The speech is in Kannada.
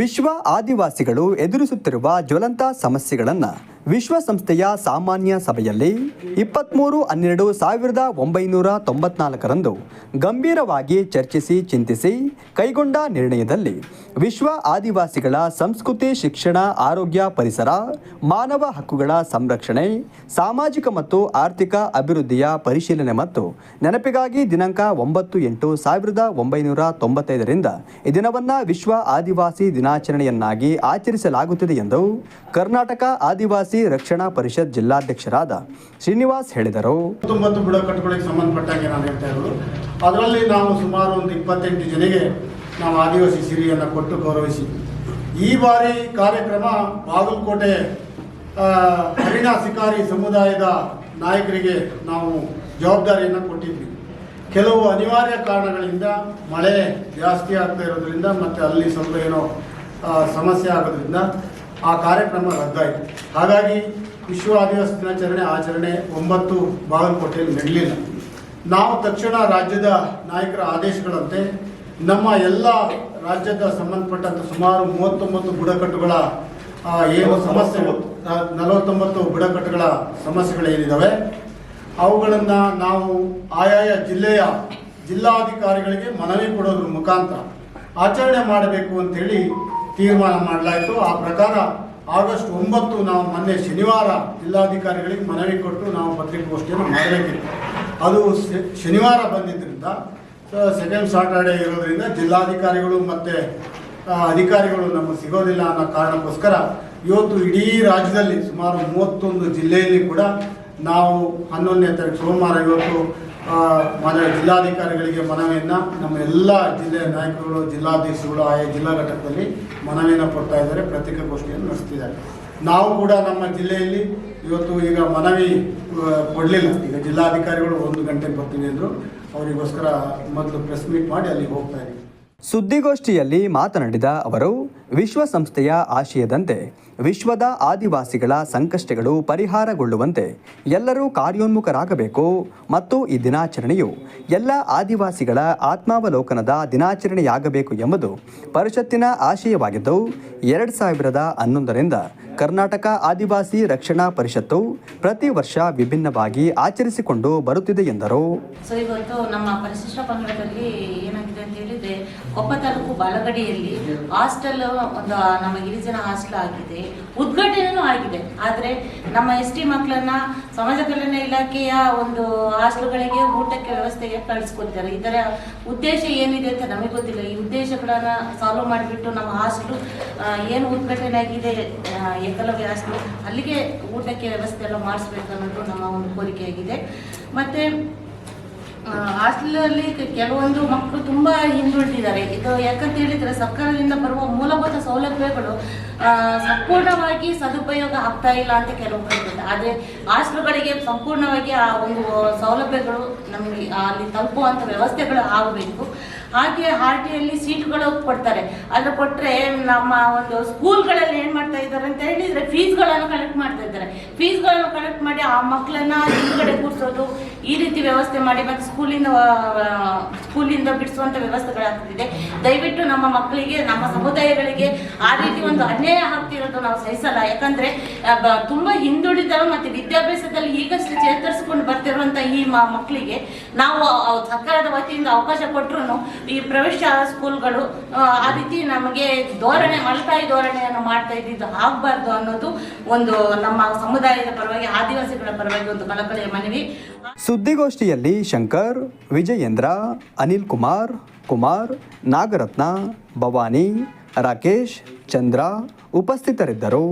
ವಿಶ್ವ ಆದಿವಾಸಿಗಳು ಎದುರಿಸುತ್ತಿರುವ ಜ್ವಲಂತ ಸಮಸ್ಯೆಗಳನ್ನು ವಿಶ್ವಸಂಸ್ಥೆಯ ಸಾಮಾನ್ಯ ಸಭೆಯಲ್ಲಿ ಇಪ್ಪತ್ತ್ಮೂರು ಹನ್ನೆರಡು ಸಾವಿರದ ಒಂಬೈನೂರ ತೊಂಬತ್ನಾಲ್ಕರಂದು ಗಂಭೀರವಾಗಿ ಚರ್ಚಿಸಿ ಚಿಂತಿಸಿ ಕೈಗೊಂಡ ನಿರ್ಣಯದಲ್ಲಿ ವಿಶ್ವ ಆದಿವಾಸಿಗಳ ಸಂಸ್ಕೃತಿ, ಶಿಕ್ಷಣ, ಆರೋಗ್ಯ ಪರಿಸರ, ಮಾನವ ಹಕ್ಕುಗಳ ಸಂರಕ್ಷಣೆ, ಸಾಮಾಜಿಕ ಮತ್ತು ಆರ್ಥಿಕ ಅಭಿವೃದ್ಧಿಯ ಪರಿಶೀಲನೆ ಮತ್ತು ನೆನಪಿಗಾಗಿ ದಿನಾಂಕ ಒಂಬತ್ತು ಎಂಟು ಸಾವಿರದ ಒಂಬೈನೂರ ತೊಂಬತ್ತೈದರಿಂದ ಈ ದಿನವನ್ನು ವಿಶ್ವ ಆದಿವಾಸಿ ದಿನಾಚರಣೆಯನ್ನಾಗಿ ಆಚರಿಸಲಾಗುತ್ತಿದೆ ಎಂದು ಕರ್ನಾಟಕ ಆದಿವಾಸಿ ರಕ್ಷಣಾ ಪರಿಷತ್ ಜಿಲ್ಲಾಧ್ಯಕ್ಷರಾದ ಶ್ರೀನಿವಾಸ್ ಹೇಳಿದರು. ಹತ್ತೊಂಬತ್ತು ಬುಡಕಟ್ಟುಗಳಿಗೆ ಸಂಬಂಧಪಟ್ಟಾಗಿ ನಾನು ಹೇಳ್ತಾ ಇರೋದು. ಅದರಲ್ಲಿ ನಾವು ಸುಮಾರು ಒಂದು ಇಪ್ಪತ್ತೆಂಟು ಜನಿಗೆ ನಾವು ಆದಿವಾಸಿ ಸಿರಿಯನ್ನು ಕೊಟ್ಟು ಗೌರವಿಸಿ ಈ ಬಾರಿ ಕಾರ್ಯಕ್ರಮ ಬಾಗಲಕೋಟೆ ಹರಿಣ ಶಿಕಾರಿ ಸಮುದಾಯದ ನಾಯಕರಿಗೆ ನಾವು ಜವಾಬ್ದಾರಿಯನ್ನು ಕೊಟ್ಟಿದ್ವಿ. ಕೆಲವು ಅನಿವಾರ್ಯ ಕಾರಣಗಳಿಂದ ಮಳೆ ಜಾಸ್ತಿ ಆಗ್ತಾ ಇರೋದ್ರಿಂದ ಮತ್ತು ಅಲ್ಲಿ ಸ್ವಲ್ಪ ಏನೋ ಸಮಸ್ಯೆ ಆಗೋದ್ರಿಂದ ಆ ಕಾರ್ಯಕ್ರಮ ರದ್ದಾಯಿತು. ಹಾಗಾಗಿ ವಿಶ್ವ ಆದಿವಾಸಿ ದಿನಾಚರಣೆ ಆಚರಣೆ ಒಂಬತ್ತು ಬಾಗಲಕೋಟೆಯಲ್ಲಿ ನಡೆಯಲಿಲ್ಲ. ನಾವು ತಕ್ಷಣ ರಾಜ್ಯದ ನಾಯಕರ ಆದೇಶಗಳಂತೆ ನಮ್ಮ ಎಲ್ಲ ರಾಜ್ಯದ ಸಂಬಂಧಪಟ್ಟಂತ ಸುಮಾರು ಮೂವತ್ತೊಂಬತ್ತು ಬುಡಕಟ್ಟುಗಳ ಏನು ಸಮಸ್ಯೆ ನಲವತ್ತೊಂಬತ್ತು ಬುಡಕಟ್ಟುಗಳ ಸಮಸ್ಯೆಗಳೇನಿದ್ದಾವೆ ಅವುಗಳನ್ನು ನಾವು ಆಯಾಯ ಜಿಲ್ಲೆಯ ಜಿಲ್ಲಾಧಿಕಾರಿಗಳಿಗೆ ಮನವಿ ಕೊಡೋದ್ರ ಮುಖಾಂತರ ಆಚರಣೆ ಮಾಡಬೇಕು ಅಂತೇಳಿ ತೀರ್ಮಾನ ಮಾಡಲಾಯಿತು. ಆ ಪ್ರಕಾರ ಆಗಸ್ಟ್ ಒಂಬತ್ತು ನಾವು ಮೊನ್ನೆ ಶನಿವಾರ ಜಿಲ್ಲಾಧಿಕಾರಿಗಳಿಗೆ ಮನವಿ ಕೊಟ್ಟು ನಾವು ಪತ್ರಿಕಾಗೋಷ್ಠಿಯನ್ನು ಮಾಡಬೇಕಿತ್ತು. ಅದು ಶನಿವಾರ ಬಂದಿದ್ದರಿಂದ ಸೆಕೆಂಡ್ ಸಾಟರ್ಡೆ ಇರೋದ್ರಿಂದ ಜಿಲ್ಲಾಧಿಕಾರಿಗಳು ಮತ್ತು ಅಧಿಕಾರಿಗಳು ನಮಗೆ ಸಿಗೋದಿಲ್ಲ ಅನ್ನೋ ಕಾರಣಕ್ಕೋಸ್ಕರ ಇವತ್ತು ಇಡೀ ರಾಜ್ಯದಲ್ಲಿ ಸುಮಾರು ಮೂವತ್ತೊಂದು ಜಿಲ್ಲೆಯಲ್ಲಿ ಕೂಡ ನಾವು ಹನ್ನೊಂದನೇ ತಾರೀಕು ಸೋಮವಾರ ಇವತ್ತು ಮಾನ್ಯ ಜಿಲ್ಲಾಧಿಕಾರಿಗಳಿಗೆ ಮನವಿಯನ್ನು ನಮ್ಮ ಎಲ್ಲ ಜಿಲ್ಲೆಯ ನಾಯಕರುಗಳು, ಜಿಲ್ಲಾಧ್ಯಕ್ಷರುಗಳು, ಆಯಾ ಜಿಲ್ಲಾ ಘಟಕದಲ್ಲಿ ಮನವಿಯನ್ನು ಕೊಡ್ತಾ ಇದ್ದಾರೆ. ಪತ್ರಿಕಾಗೋಷ್ಠಿಯನ್ನು ನಡೆಸ್ತಿದ್ದಾರೆ. ನಾವು ಕೂಡ ನಮ್ಮ ಜಿಲ್ಲೆಯಲ್ಲಿ ಇವತ್ತು ಈಗ ಮನವಿ ಕೊಡಲಿಲ್ಲ. ಈಗ ಜಿಲ್ಲಾಧಿಕಾರಿಗಳು ಒಂದು ಗಂಟೆಗೆ ಬರ್ತೀನಿ ಅಂದರು. ಅವರಿಗೋಸ್ಕರ ಮೊದಲು ಪ್ರೆಸ್ ಮೀಟ್ ಮಾಡಿ ಅಲ್ಲಿಗೆ ಹೋಗ್ತಾ ಇದ್ದೀವಿ ಸುದ್ದಿಗೋಷ್ಠಿಯಲ್ಲಿ ಮಾತನಾಡಿದ ಅವರು ವಿಶ್ವಸಂಸ್ಥೆಯ ಆಶಯದಂತೆ ವಿಶ್ವದ ಆದಿವಾಸಿಗಳ ಸಂಕಷ್ಟಗಳು ಪರಿಹಾರಗೊಳ್ಳುವಂತೆ ಎಲ್ಲರೂ ಕಾರ್ಯೋನ್ಮುಖರಾಗಬೇಕು ಮತ್ತು ಈ ದಿನಾಚರಣೆಯು ಎಲ್ಲ ಆದಿವಾಸಿಗಳ ಆತ್ಮಾವಲೋಕನದ ದಿನಾಚರಣೆಯಾಗಬೇಕು ಎಂಬುದು ಪರಿಷತ್ತಿನ ಆಶಯವಾಗಿದ್ದು, ಎರಡು ಸಾವಿರದ ಹನ್ನೊಂದರಿಂದ ಕರ್ನಾಟಕ ಆದಿವಾಸಿ ರಕ್ಷಣಾ ಪರಿಷತ್ತು ಪ್ರತಿ ವರ್ಷ ವಿಭಿನ್ನವಾಗಿ ಆಚರಿಸಿಕೊಂಡು ಬರುತ್ತಿದೆ ಎಂದರು. ಕೊಪ್ಪ ತಾಲೂಕು ಬಾಲಗಡಿಯಲ್ಲಿ ಹಾಸ್ಟೆಲ್, ಒಂದು ನಮ್ಮ ಗಿರಿಜನ ಹಾಸ್ಟೆಲ್ ಆಗಿದೆ. ಉದ್ಘಾಟನೆಯೂ ಆಗಿದೆ. ಆದರೆ ನಮ್ಮ ಎಸ್ ಟಿ ಮಕ್ಕಳನ್ನ ಸಮಾಜ ಕಲ್ಯಾಣ ಇಲಾಖೆಯ ಒಂದು ಹಾಸ್ಟೆಲ್ಗಳಿಗೆ ಊಟಕ್ಕೆ ವ್ಯವಸ್ಥೆಗೆ ಕಳಿಸ್ಕೊಡ್ತಾರೆ. ಇದರ ಉದ್ದೇಶ ಏನಿದೆ ಅಂತ ನಮಗೆ ಗೊತ್ತಿಲ್ಲ. ಈ ಉದ್ದೇಶಗಳನ್ನ ಸಾಲ್ವ್ ಮಾಡಿಬಿಟ್ಟು ನಮ್ಮ ಹಾಸ್ಟೆಲ್ ಏನು ಉದ್ಘಾಟನೆ ಆಗಿದೆ ಏಕಲವ್ಯ ಹಾಸ್ಟೆಲ್, ಅಲ್ಲಿಗೆ ಊಟಕ್ಕೆ ವ್ಯವಸ್ಥೆ ಎಲ್ಲ ಮಾಡಿಸ್ಬೇಕು ಅನ್ನೋದು ನಮ್ಮ ಒಂದು ಕೋರಿಕೆಯಾಗಿದೆ ಮತ್ತೆ ಹಾಸ್ಟೆಲಲ್ಲಿ ಕೆಲವೊಂದು ಮಕ್ಕಳು ತುಂಬ ಹಿಂದುಳಿದಿದ್ದಾರೆ. ಇದು ಯಾಕಂತ ಹೇಳಿದ್ರೆ ಸರ್ಕಾರದಿಂದ ಬರುವ ಮೂಲಭೂತ ಸೌಲಭ್ಯಗಳು ಸಂಪೂರ್ಣವಾಗಿ ಸದುಪಯೋಗ ಆಗ್ತಾ ಇಲ್ಲ ಅಂತ ಕೆಲವು ಆದರೆ ಹಾಸ್ಟೆಲ್ಗಳಿಗೆ ಸಂಪೂರ್ಣವಾಗಿ ಆ ಒಂದು ಸೌಲಭ್ಯಗಳು ನಮಗೆ ಅಲ್ಲಿ ತಲುಪುವಂಥ ವ್ಯವಸ್ಥೆಗಳು ಆಗಬೇಕು. ಹಾಗೆ ಆರ್ ಟಿಯಲ್ಲಿ ಸೀಟ್ಗಳು ಕೊಡ್ತಾರೆ. ಅದು ಕೊಟ್ಟರೆ ನಮ್ಮ ಒಂದು ಸ್ಕೂಲ್ಗಳಲ್ಲಿ ಏನು ಮಾಡ್ತಾ ಇದ್ದಾರೆ ಅಂತ ಹೇಳಿದರೆ ಫೀಸ್ಗಳನ್ನು ಕಲೆಕ್ಟ್ ಮಾಡ್ತಾ ಇದ್ದಾರೆ. ಫೀಸ್ಗಳನ್ನು ಕಲೆಕ್ಟ್ ಮಾಡಿ ಆ ಮಕ್ಕಳನ್ನ ಹಿಂದ್ಗಡೆ ಕೂರಿಸೋದು, ಈ ರೀತಿ ವ್ಯವಸ್ಥೆ ಮಾಡಿ ಮತ್ತು ಸ್ಕೂಲಿಂದ ಸ್ಕೂಲಿಂದ ಬಿಡಿಸುವಂಥ ವ್ಯವಸ್ಥೆಗಳಾಗ್ತಿದೆ. ದಯವಿಟ್ಟು ನಮ್ಮ ಮಕ್ಕಳಿಗೆ, ನಮ್ಮ ಸಮುದಾಯಗಳಿಗೆ ಆ ರೀತಿ ಒಂದು ಅನ್ಯಾಯ ಆಗ್ತಿರೋದು ನಾವು ಸಹಿಸಲ್ಲ. ಯಾಕಂದರೆ ತುಂಬ ಹಿಂದುಳಿದ ಮತ್ತೆ ವಿದ್ಯಾಭ್ಯಾಸದಲ್ಲಿ ಈಗಷ್ಟೇ ಚೇತರಿಸಿಕೊಂಡು ಬರ್ತಿರುವಂತ ಈ ಮಕ್ಕಳಿಗೆ ನಾವು ಸರ್ಕಾರದ ವತಿಯಿಂದ ಅವಕಾಶ ಕೊಟ್ಟರು ಈ ಪ್ರವೇಶ ಸ್ಕೂಲ್ಗಳು ಆ ರೀತಿ ನಮಗೆ ಧೋರಣೆ, ಮಲತಾಯಿ ಧೋರಣೆಯನ್ನು ಮಾಡ್ತಾ ಇದ್ದಿದ್ದು ಆಗಬಾರ್ದು ಅನ್ನೋದು ಒಂದು ನಮ್ಮ ಸಮುದಾಯದ ಪರವಾಗಿ, ಆದಿವಾಸಿಗಳ ಪರವಾಗಿ ಒಂದು ಕಳಕಳಿಯ ಮನವಿ. ಸುದ್ದಿಗೋಷ್ಠಿಯಲ್ಲಿ ಶಂಕರ್, ವಿಜಯೇಂದ್ರ, ಅನಿಲ್ ಕುಮಾರ್ ಕುಮಾರ್, ನಾಗರತ್ನ, ಭವಾನಿ, ರಾಕೇಶ್, ಚಂದ್ರ ಉಪಸ್ಥಿತರಿದ್ದರು.